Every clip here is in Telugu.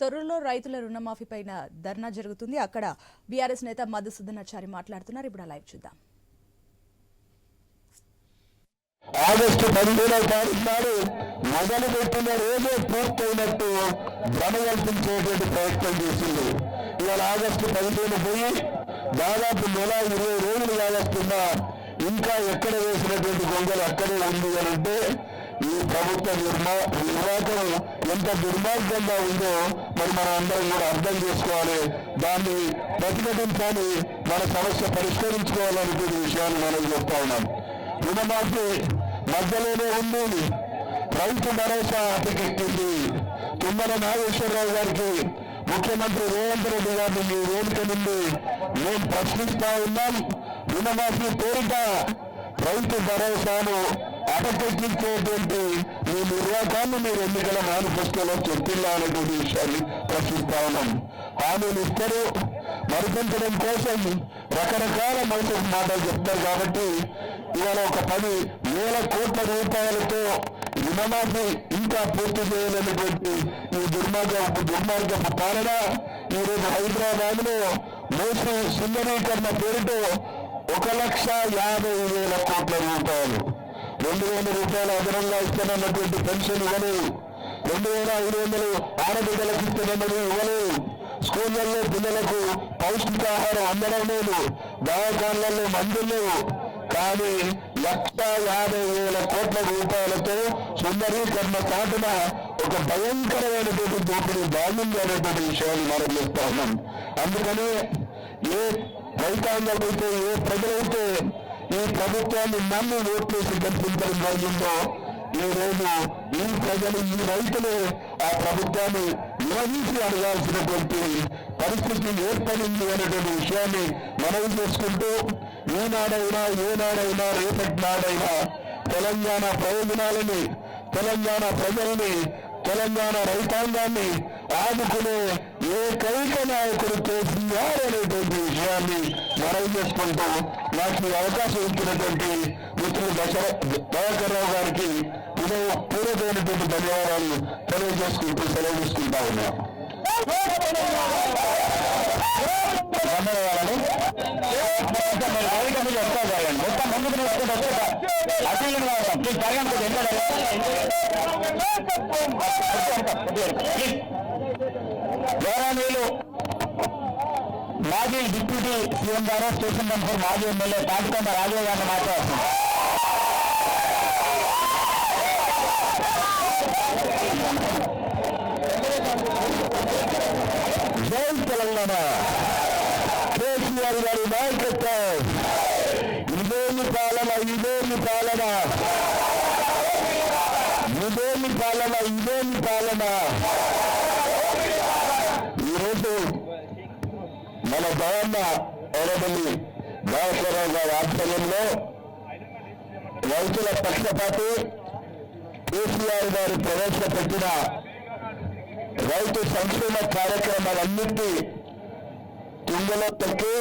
తొర్రూరులో రైతుల రుణమాఫీ పైన ధర్నా జరుగుతుంది. అక్కడ బీఆర్ఎస్ నేత మధుసూదనాచారి మాట్లాడుతున్నారు. ఇప్పుడు లైవ్ చూద్దాం. ఆగస్టు పదిహేనవ తారీఖు నాడు మొదలు పెట్టిన రోజే పూర్తయినట్టు భ్రమ కల్పించేటువంటి ప్రయత్నం చేసింది. ఇవాళ ఆగస్టు పదిహేను పోయి దాదాపు నెల ఇరవై రోజులు కావస్తున్నా ఇంకా ఎక్కడ వేసినటువంటి గొంగలు అక్కడే ఉంది అని అంటే ఈ ప్రభుత్వ నిర్మా నిర్వాహకం ఎంత దుర్మార్గంగా ఉందో మరి మనం అందరం కూడా అర్థం చేసుకోవాలి. దాన్ని ప్రతిఘటించాలి మన సమస్య పరిష్కరించుకోవాలనుకునే విషయాన్ని మనం చెప్తా ఉన్నాం. రుణమాఫీ మధ్యలోనే ఉంది రైతు భరోసా అతికెక్కింది తుమ్మల నాగేశ్వరరావు గారికి ముఖ్యమంత్రి రేవంత్ రెడ్డి గారిని మీ వేదిక నుండి మేము ప్రశ్నిస్తా ఉన్నాం. రుణమాఫీ పేరిట రైతు భరోసాను అటకెక్కించేటువంటి మీ నిర్వాకాన్ని మీరు ఎన్నికల మేనిఫెస్టోలో చెప్పిల్లా అనేటువంటి విషయాన్ని ప్రశ్నిస్తా ఉన్నాం. హామీలు ఇస్తారు. మరిపించడం కోసం రకరకాల మనుషులు మాటలు చెప్తారు కాబట్టి ఇవాళ ఒక పది వేల కోట్ల రూపాయలతో రుణమాఫీ ఇంకా పూర్తి చేయలేనటువంటి ఈ దుర్మార్గ దుర్మార్గపు పాలన ఈరోజు హైదరాబాద్లో మోసం సుందరీకరణ పేరుతో ఒక లక్ష యాభై వేల కోట్ల రూపాయలు. రెండు వేల రూపాయలు అదనంగా ఇస్తున్నటువంటి పెన్షన్ ఇవ్వలేదు. రెండు వేల ఐదు వందలు ఆడబిడ్డలకు ఇస్తున్నది ఇవ్వలేదు. స్కూళ్ళలో పిల్లలకు పౌష్టికాహారం అందడం లేదు. దవాఖాన్లలో మందులు లేవు. కానీ లక్ష యాభై వేల కోట్ల రూపాయలతో సుందరీకరణ చాటున ఒక భయంకరమైనటువంటి దోపిడీ బాగుంది అనేటువంటి విషయాన్ని మనం చెప్తా ఉన్నాం. అందుకని ఏ రైతాంగం అయితే ఏ ప్రజలైతే ఈ ప్రభుత్వాన్ని నమ్మి ఓట్లేసి గెలిపించడం జరిగిందో ఈ రోజు ఈ ప్రజలు ఈ రైతులు ఆ ప్రభుత్వాన్ని నిర్వహించి అడగాల్సినటువంటి పరిస్థితి ఏర్పడింది అనేటువంటి విషయాన్ని మనవి చేసుకుంటూ ఈనాడైనా ఏనాడైనా రేపటి నాడైనా తెలంగాణ ప్రయోజనాలని తెలంగాణ ప్రజల్ని తెలంగాణ రైతాంగాన్ని ఆదుకునే ఏకైక నాయకుడు కేసీఆర్ అనేటువంటి విషయాన్ని మనవి చేసుకుంటూ నాకు అవకాశం ఇచ్చినటువంటి మిత్రులు దశర దయాకర్ రావు గారికి ఇదో పూర్వకమైనటువంటి ధన్యవాదాలు తెలియజేసుకుంటూ సెలవు తీసుకుంటా ఉన్నాం. మొత్తం ముందుకు వస్తే అసలు ప్లీజ్. గౌరవనీయులు మాజీ డిప్యూటీ సీఎం గారు స్టేషన్ నెంబర్ మాజీ ఎమ్మెల్యే తాటికొండ రాజీవ్ గారిని మాట్లాడుతున్నారు జై తెలంగాణ. కేసీఆర్ గారి నాయకత్వం. ఇదేమి పాలన ఇదేమి పాలన? ఇదేమి పాలన ఇదేమి పాలన ఈరోజు మన భవన్న ఎరబల్లి భాస్కరరావు గారి ఆధ్వర్యంలో రైతుల పక్షపాతి కేసీఆర్ గారు ప్రవేశపెట్టిన రైతు సంక్షేమ కార్యక్రమాలన్నింటినీ తుంగలో తొక్కి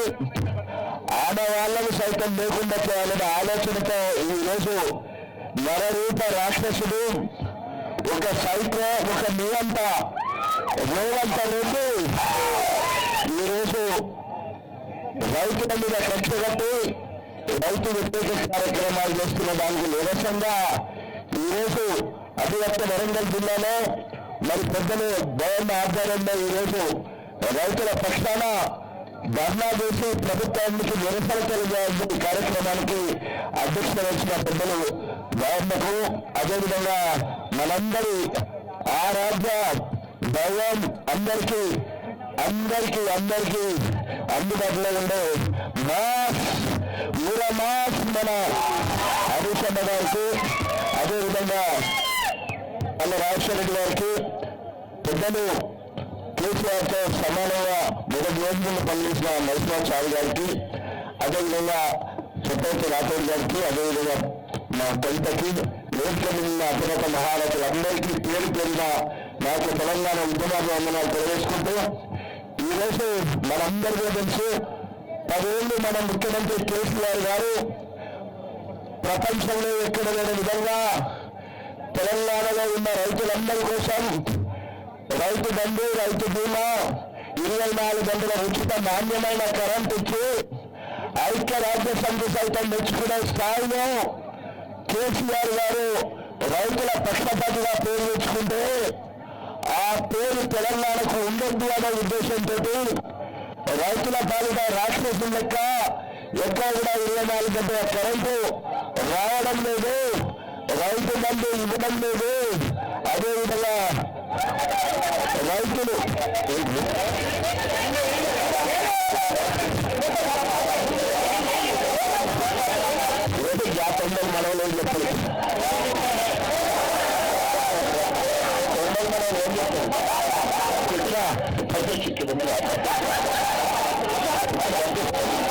ఆడవాళ్ళకు సైతం లేకుండా చేయాలనే ఆలోచనతో ఈరోజు నరరూప రాక్షసుడు ఒక సైకో ఒక నియంత రేవంత రెడ్డి ఈరోజు రైతుల మీద కక్ష కట్టి రైతు వ్యతిరేక కార్యక్రమాలు చేస్తున్న దానికి నిరసనగా ఈరోజు అధివక్త వరంగల్ జిల్లాలో మరి పెద్దలు భవన్ ఆధ్వర్యంలో ఈరోజు రైతుల పక్షాన ధర్నా చేసి ప్రభుత్వానికి నిరసన తెలియజేయాల్సిన కార్యక్రమానికి అధ్యక్షత వచ్చిన పెద్దలు గవర్నకు అదేవిధంగా మనందరి ఆ రాజ్య అందరికీ అందరికీ అందరికీ అందుబాటులో ఉండే మాస్ ఊర మాస్ మన హరీష్ గారికి అదేవిధంగా అల్ల రాజశేఖర గారికి పెద్దలు కేసీఆర్తో సమానంగా మొదటి రోజులు పనిచేసిన మైసూర్ చారి గారికి అదేవిధంగా చెప్పైతే రాథోడ్ గారికి అదేవిధంగా మా కవితకి నేర్చుకున్న అత్యున్నత మహారాజులందరికీ పేరు పేరున నాకు తెలంగాణ ఉద్యమాలు వందనాలు తెలియజేసుకుంటూ ఈరోజు మనందరికీ తెలుసు. పదేళ్ళు మన ముఖ్యమంత్రి కేసీఆర్ గారు ప్రపంచంలో ఎక్కడ లేని విధంగా తెలంగాణలో ఉన్న రైతులందరి కోసం రైతు బంధు రైతు బీమా ఇరవై నాలుగు గంటల ఉచిత నాణ్యమైన కరెంట్ ఇచ్చి ఐక్యరాజ్య సమితి సైతం మెచ్చుకునే స్థాయిలో కేసీఆర్ గారు రైతుల పక్షపాతిగా పేరు తెచ్చుకుంటే ఆ పేరు తెలంగాణకు ఉండొద్దు అనే ఉద్దేశంతో రైతుల పాలిట రాక్షసుల లెక్క ఎక్కడ కూడా ఇరవై నాలుగు గంటల కరెంటు రావడం లేదు. రైతు మందు ఇవ్వడం లేదు. అదేవిధంగా రైతులు చెప్తాం ఇట్లా పద్ధతి ఆ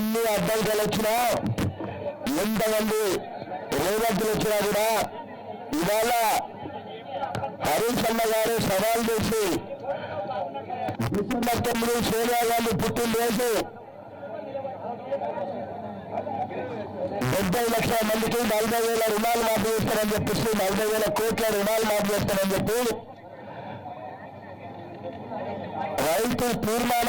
ఎన్ని అడ్డంకులు వచ్చినా ఎంతమంది రేవంతులు వచ్చినా కూడా ఇవాళ హరీష్ అన్న గారు సవాల్ చేసి డిసెంబర్ తొమ్మిది సోనియా గాంధీ పుట్టినరోజు డెబ్బై లక్షల మందికి నలభై వేల రుణాలు మాఫీ చేస్తారని చెప్పేసి నలభై వేల కోట్ల రుణాలు మాఫీ చేస్తారని చెప్పి రైతు తీర్మానం